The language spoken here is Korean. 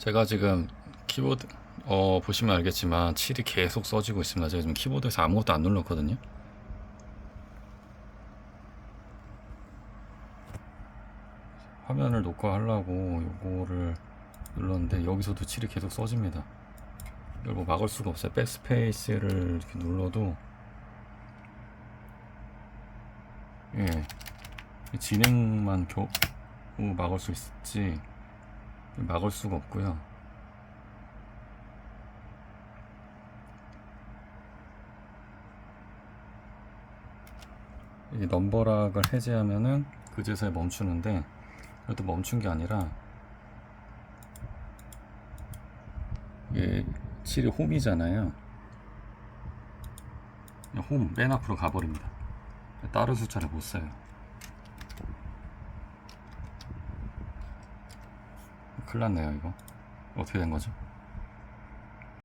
제가 지금 키보드 어 보시면 알겠지만 7이 계속 써지고 있습니다. 제가 지금 키보드에서 아무것도 안 눌렀거든요. 화면을 녹화하려고 요거를 눌렀는데 여기서도 7이 계속 써집니다. 이걸 뭐 막을 수가 없어요. 백스페이스를 이렇게 눌러도 예 진행만 겨우 막을 수 있지 막을 수가 없고요. 이 넘버락을 해제하면은 그제서야 멈추는데 그래도 멈춘 게 아니라 이게 7이 홈이잖아요. 홈 맨 앞으로 가버립니다. 다른 숫자를 못 써요. 큰일 났네요 이거 어떻게 된 거죠?